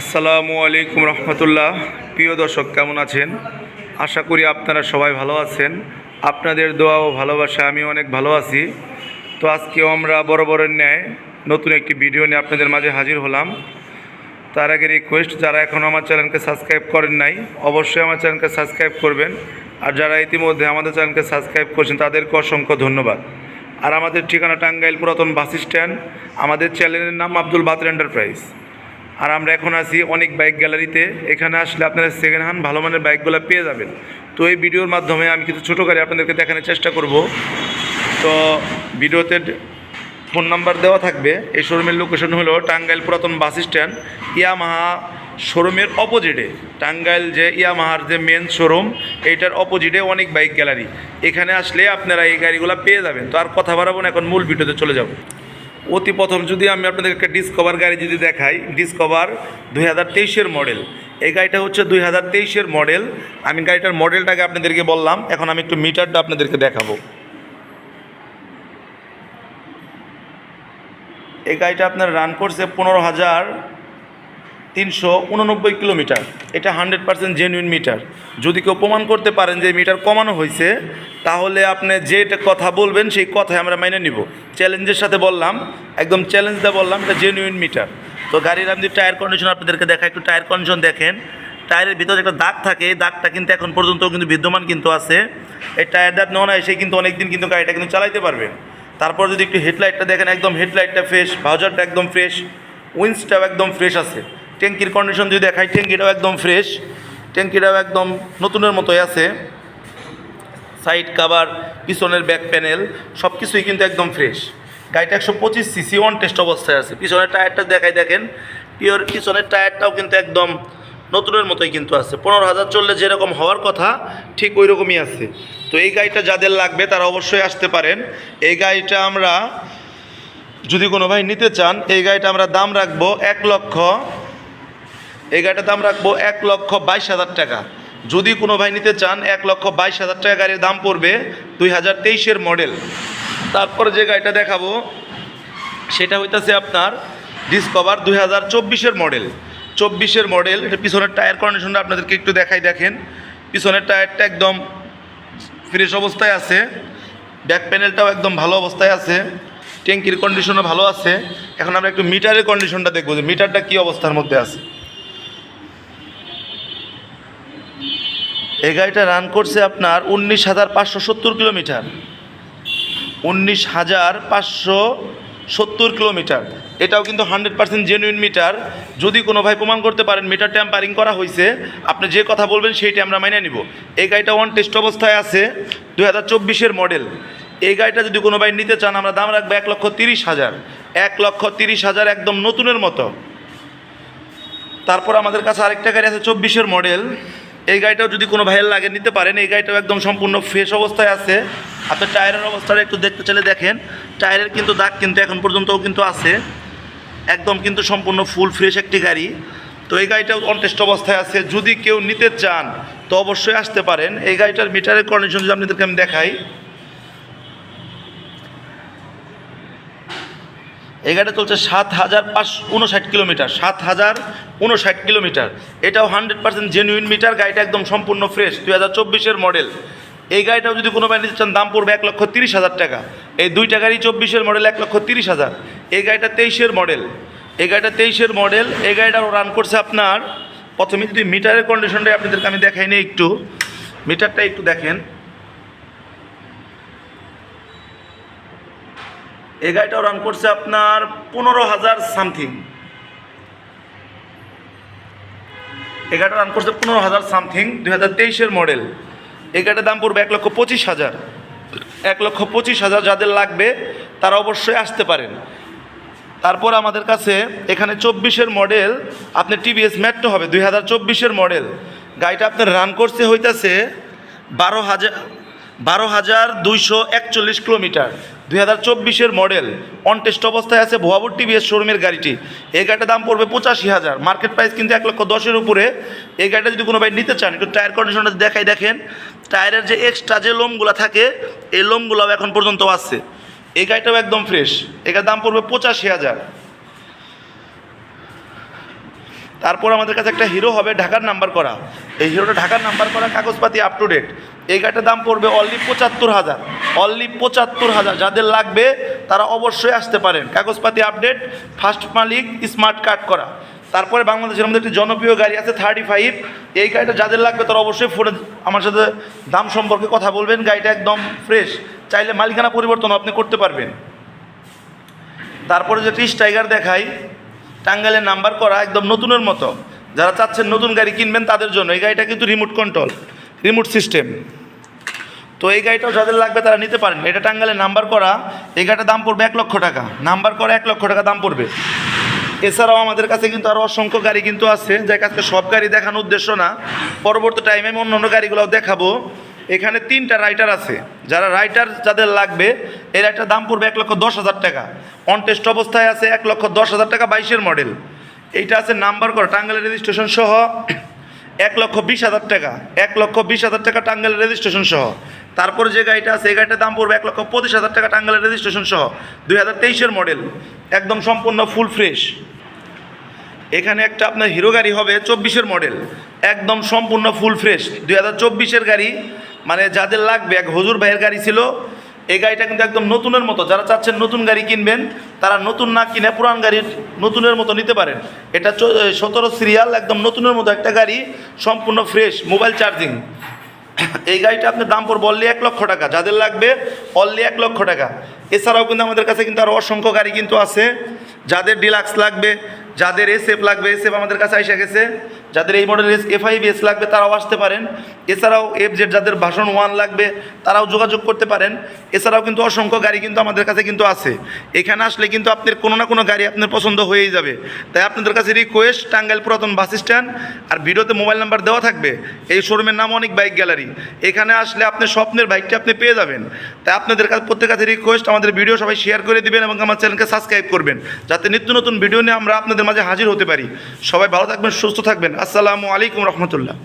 আসসালামু আলাইকুম রহমতুল্লাহ। প্রিয় দর্শক, কেমন আছেন? আশা করি আপনারা সবাই ভালো আছেন। আপনাদের দোয়া ও ভালোবাসা আমি অনেক ভালো আছি। তো আজকেও আমরা বরাবরের ন্যায় নতুন একটি ভিডিও নিয়ে আপনাদের মাঝে হাজির হলাম। তার আগে রিকোয়েস্ট যারা এখনও আমার চ্যানেলকে সাবস্ক্রাইব করেন নাই, অবশ্যই আমার চ্যানেলকে সাবস্ক্রাইব করবেন। আর যারা ইতিমধ্যে আমাদের চ্যানেলকে সাবস্ক্রাইব করছেন, তাদেরকে অসংখ্য ধন্যবাদ। আর আমাদের ঠিকানা টাঙ্গাইল পুরাতন বাস স্ট্যান্ড, আমাদের চ্যানেলের নাম আব্দুল বাতর এন্টারপ্রাইজ আর আমরা এখন আছি অনেক বাইক গ্যালারিতে এখানে আসলে আপনারা সেকেন্ড হ্যান্ড ভালো মানের বাইকগুলো পেয়ে যাবেন। তো এই ভিডিওর মাধ্যমে আমি কিছু ছোটো গাড়ি আপনাদেরকে দেখানোর চেষ্টা করব। তো ভিডিওতে ফোন নাম্বার দেওয়া থাকবে। এই শোরুমের লোকেশন হলো টাঙ্গাইল পুরাতন বাস স্ট্যান্ড, ইয়ামাহা শোরুমের অপোজিটে টাঙ্গাইল যে ইয়ামাহার যে মেন শোরুম এইটার অপোজিটে অনেক বাইক গ্যালারি এখানে আসলে আপনারা এই গাড়িগুলো পেয়ে যাবেন। তো আর কথা বাড়াবো না, এখন মূল ভিডিওতে চলে যাব। অতি প্রথম যদি আমি আপনাদের একটা ডিসকভার গাড়ি যদি দেখাই ডিসকভার দুই হাজার তেইশের মডেল এই গাড়িটা হচ্ছে দুই হাজার তেইশের মডেল আমি গাড়িটার মডেলটাকে আপনাদেরকে বললাম, এখন আমি একটু মিটারটা আপনাদেরকে দেখাবো। এই গাড়িটা আপনার রান করছে পনেরো হাজার তিনশো উননব্বই কিলোমিটার। এটা হান্ড্রেড পার্সেন্ট জেনুইন মিটার যদি কেউ প্রমাণ করতে পারেন যে মিটার কমানো হয়েছে, তাহলে আপনি যেটা কথা বলবেন, সেই কথাই আমরা মেনে নিব। চ্যালেঞ্জের সাথে বললাম, একদম চ্যালেঞ্জ চ্যালেঞ্জটা বললাম, এটা জেনুইন মিটার তো গাড়ির আপনি টায়ার কন্ডিশন আপনাদেরকে দেখা একটু টায়ার কন্ডিশন দেখেন। টায়ারের ভিতরে একটা দাগ থাকে, এই দাগটা কিন্তু এখন পর্যন্ত কিন্তু বিদ্যমান কিন্তু আছে। এই টায়ার দাগ আপনি অনায়াসে কিন্তু অনেকদিন কিন্তু গাড়িটা কিন্তু চালাইতে পারবেন তারপর যদি একটু হেডলাইটটা দেখেন, একদম হেডলাইটটা ফ্রেশ ভাউজারটা একদম ফ্রেশ উইন্সটাও একদম ফ্রেশ আছে। ট্যাঙ্কির কন্ডিশন যদি দেখাই, ট্যাঙ্কিটাও একদম ফ্রেশ ট্যাঙ্কিটাও একদম নতুনের মতোই আছে। সাইড কাভার পিছনের ব্যাক প্যানেল সব কিছুই কিন্তু একদম ফ্রেশ গাড়িটা একশো পঁচিশ সিসি ওয়ান টেস্ট অবস্থায় আছে। পিছনের টায়ারটা দেখাই দেখেন, পিওর পিছনের টায়ারটাও কিন্তু একদম নতুনের মতোই কিন্তু আছে। পনেরো হাজার চললে যেরকম হওয়ার কথা, ঠিক ওই রকমই আছে। তো এই গাড়িটা যাদের লাগবে, তারা অবশ্যই আসতে পারেন। এই গাড়িটা আমরা যদি কোনো ভাই নিতে চান, এই গাড়িটা আমরা দাম রাখব এক লক্ষ এই গাড়িটার দাম রাখব এক লক্ষ বাইশ হাজার টাকা। যদি কোনো ভাই নিতে চান, এক লক্ষ বাইশ হাজার টাকা গাড়ির দাম পড়বে দুই হাজার তেইশের মডেল। তারপরে যে গাড়িটা দেখাবো, সেটা হইতাছে আপনার ডিসকভার দুই হাজার চব্বিশের মডেল। চব্বিশের মডেল, এটা পিছনের টায়ার কন্ডিশনটা আপনাদেরকে একটু দেখাই দেখেন। পিছনের টায়ারটা একদম ফ্রেশ অবস্থায় আছে। ব্যাক প্যানেলটাও একদম ভালো অবস্থায় আছে। ট্যাঙ্কির কন্ডিশনও ভালো আছে। এখন আমরা একটু মিটারের কন্ডিশনটা দেখব যে মিটারটা কী অবস্থার মধ্যে আছে। এই গাড়িটা রান করছে আপনার উনিশ হাজার পাঁচশো সত্তর কিলোমিটার। উনিশ হাজার পাঁচশো সত্তর কিলোমিটার। এটাও কিন্তু হান্ড্রেড পার্সেন্ট জেনুইন মিটার যদি কোনো ভাই প্রমাণ করতে পারেন মিটার ট্যাম্পারিং করা হয়েছে আপনি যে কথা বলবেন সেইটা আমরা মাইনে নিব। এই গাড়িটা ওয়ান টেস্ট অবস্থায় আছে দু হাজার চব্বিশের মডেল এই গাড়িটা যদি কোনো ভাই নিতে চান, আমরা দাম রাখব এক লক্ষ তিরিশ হাজার। এক লক্ষ তিরিশ হাজার একদম নতুনের মতো। তারপর আমাদের কাছে আরেকটা গাড়ি আছে চব্বিশের মডেল এই গাড়িটাও যদি কোনো ভাইয়ের লাগে নিতে পারেন, এই গাড়িটাও একদম সম্পূর্ণ ফ্রেশ অবস্থায় আছে। আপনার টায়ারের অবস্থাটা একটু দেখতে চলে দেখেন, টায়ারের কিন্তু দাগ কিন্তু এখন পর্যন্তও কিন্তু আছে। একদম কিন্তু সম্পূর্ণ ফুল ফ্রেশ একটি গাড়ি। তো এই গাড়িটাও অনটেস্ট অবস্থায় আছে। যদি কেউ নিতে চান, তো অবশ্যই আসতে পারেন। এই গাড়িটার মিটারের কন্ডিশন যদি আপনাদেরকে আমি দেখাই এই চলছে সাত হাজার পাঁচ উনষাট কিলোমিটার, সাত হাজার উনষাট কিলোমিটার। এটাও হান্ড্রেড পার্সেন্ট জেনুইন মিটার গাড়িটা একদম সম্পূর্ণ ফ্রেশ দুই হাজার চব্বিশের মডেল এই গাড়িটাও যদি কোনো ভাই নিতে চান, দাম পড়বে এক লক্ষ তিরিশ হাজার টাকা। এই দুইটা গাড়ি চব্বিশের মডেল এক লক্ষ তিরিশ হাজার। এই গাড়িটা তেইশের মডেল এই গাড়িটা তেইশের মডেল এই গাড়িটাও রান করছে আপনার, প্রথমে যদি মিটারের কন্ডিশনটাই আপনাদেরকে আমি দেখাই নিই একটু। মিটারটা একটু দেখেন। এই গাড়িটাও রান করছে আপনার পনেরো হাজার সামথিং এই গাড়িটা রান করছে পনেরো হাজার সামথিং দুই হাজার তেইশের মডেল এই গাড়িটার দাম পড়বে এক লক্ষ পঁচিশ হাজার। এক লক্ষ পঁচিশ হাজার যাদের লাগবে, তারা অবশ্যই আসতে পারেন। তারপর আমাদের কাছে এখানে চব্বিশের মডেল আপনি টিভিএস মেট্রো হবে, দুই হাজার চব্বিশের মডেল গাড়িটা আপনার রান করছে হইতাছে বারো হাজার বারো হাজার দুইশো একচল্লিশ কিলোমিটার। দুই হাজার চব্বিশের মডেল অনটেস্ট অবস্থায় আছে ভুয়াবুর টিভিএস শোরুমের গাড়িটি। এই গাড়িটার দাম পড়বে পঁচাশি হাজার। মার্কেট প্রাইস কিন্তু এক লক্ষ দশের উপরে। এই গাড়িটা যদি কোনো ভাই নিতে চান, একটু টায়ার কন্ডিশনটা দেখাই দেখেন। টায়ারের যে এক্সট্রা যে লোমগুলো থাকে, এই লোমগুলোও এখন পর্যন্ত আছে। এই গাড়িটাও একদম ফ্রেশ এটার দাম পড়বে পঁচাশি হাজার। তারপর আমাদের কাছে একটা হিরো হবে, ঢাকার নাম্বার করা। এই হিরোটা ঢাকার নাম্বার করা, কাগজপাতি আপ টু ডেট এই গাড়িটার দাম পড়বে অনলি পঁচাত্তর হাজার। অনলি পঁচাত্তর হাজার। যাদের লাগবে, তারা অবশ্যই আসতে পারেন। কাগজপাতি আপডেট ফার্স্ট মালিক স্মার্ট কার্ড করা। তারপরে বাংলাদেশের মধ্যে একটি জনপ্রিয় গাড়ি আছে থার্টি ফাইভ এই গাড়িটা যাদের লাগবে, তারা অবশ্যই ফোনে আমার সাথে দাম সম্পর্কে কথা বলবেন। গাড়িটা একদম ফ্রেশ চাইলে মালিকানা পরিবর্তন আপনি করতে পারবেন। তারপরে যে ত্রিশ টাইগার দেখাই, টাঙ্গাইলের নাম্বার করা, একদম নতুনের মতো। যারা চাচ্ছেন নতুন গাড়ি কিনবেন, তাদের জন্য। এই গাড়িটা কিন্তু রিমোট কন্ট্রোল রিমোট সিস্টেম তো এই গাড়িটাও যাদের লাগবে তারা নিতে পারেন। এটা টাঙ্গালে নাম্বার করা, এই গাড়িটার দাম পড়বে এক লক্ষ টাকা। নাম্বার করা এক লক্ষ টাকা দাম পড়বে। এছাড়াও আমাদের কাছে কিন্তু আরও অসংখ্য গাড়ি কিন্তু আছে যে কাছে সব গাড়ি দেখানোর উদ্দেশ্য না। পরবর্তী টাইমে আমি অন্য অন্য গাড়িগুলোও দেখাবো। এখানে তিনটা রাইটার আছে। যারা রাইটার যাদের লাগবে, এই রাইটার দাম পড়বে এক লক্ষ দশ হাজার টাকা। অন টেস্ট অবস্থায় আছে এক লক্ষ দশ হাজার টাকা বাইশের মডেল এইটা আছে নাম্বার করা, টাঙ্গাইলের রেজিস্ট্রেশন সহ এক লক্ষ বিশ হাজার টাকা, এক লক্ষ বিশ হাজার টাকা টাঙ্গাইলের রেজিস্ট্রেশন সহ। তারপর যে গাড়িটা আছে, এই গাড়িটার দাম পড়বে এক লক্ষ পঁচিশ হাজার টাকা টাঙ্গাইলের রেজিস্ট্রেশন সহ, দুই হাজার তেইশের মডেল একদম সম্পূর্ণ ফুল ফ্রেশ এখানে একটা আপনার হিরো গাড়ি হবে চব্বিশের মডেল একদম সম্পূর্ণ ফুল ফ্রেশ দুই হাজার চব্বিশের গাড়ি মানে যাদের লাগবে, এক হজুর ভাইয়ের গাড়ি ছিল এই গাড়িটা কিন্তু একদম নতুনের মতো। যারা চাচ্ছেন নতুন গাড়ি কিনবেন, তারা নতুন না কিনে পুরান গাড়ির নতুনের মতো নিতে পারেন। এটা সতেরো সিরিয়াল একদম নতুনের মতো একটা গাড়ি, সম্পূর্ণ ফ্রেশ মোবাইল চার্জিং এই গাড়িটা আপনার দাম পড়বে অনলি এক লক্ষ টাকা। যাদের লাগবে অনলি এক লক্ষ টাকা। এছাড়াও কিন্তু আমাদের কাছে কিন্তু আরও অসংখ্য গাড়ি কিন্তু আছে। যাদের ডিলাক্স লাগবে যাদের এসএফ লাগবে এসএফ আমাদের কাছে এসে গেছে। যাদের এই মডেলের এফআইভ এস লাগবে, তারাও আসতে পারেন। এছাড়াও এফ জেড যাদের ভাষণ ওয়ান লাগবে, তারাও যোগাযোগ করতে পারেন। এছাড়াও কিন্তু অসংখ্য গাড়ি কিন্তু আমাদের কাছে কিন্তু আছে। এখানে আসলে কিন্তু আপনার কোনো না কোনো গাড়ি আপনার পছন্দ হয়েই যাবে। তাই আপনাদের কাছে রিকোয়েস্ট টাঙ্গাইল পুরাতন বাস স্ট্যান্ড আর ভিডিওতে মোবাইল নাম্বার দেওয়া থাকবে। এই শোরুমের নাম অনেক বাইক গ্যালারি এখানে আসলে আপনার স্বপ্নের বাইকটা আপনি পেয়ে যাবেন। তাই আপনাদের কাছে প্রত্যেক কাছে রিকোয়েস্ট আমাদের ভিডিও সবাই শেয়ার করে দিবেন এবং আমার চ্যানেলকে সাবস্ক্রাইব করবেন। যাতে নিত্য নতুন ভিডিও নিয়ে আমরা মাঝে হাজির হতে পারি। সবাই ভালো থাকবেন সুস্থ থাকবেন। আসসালামু আলাইকুম রহমতুল্লাহ।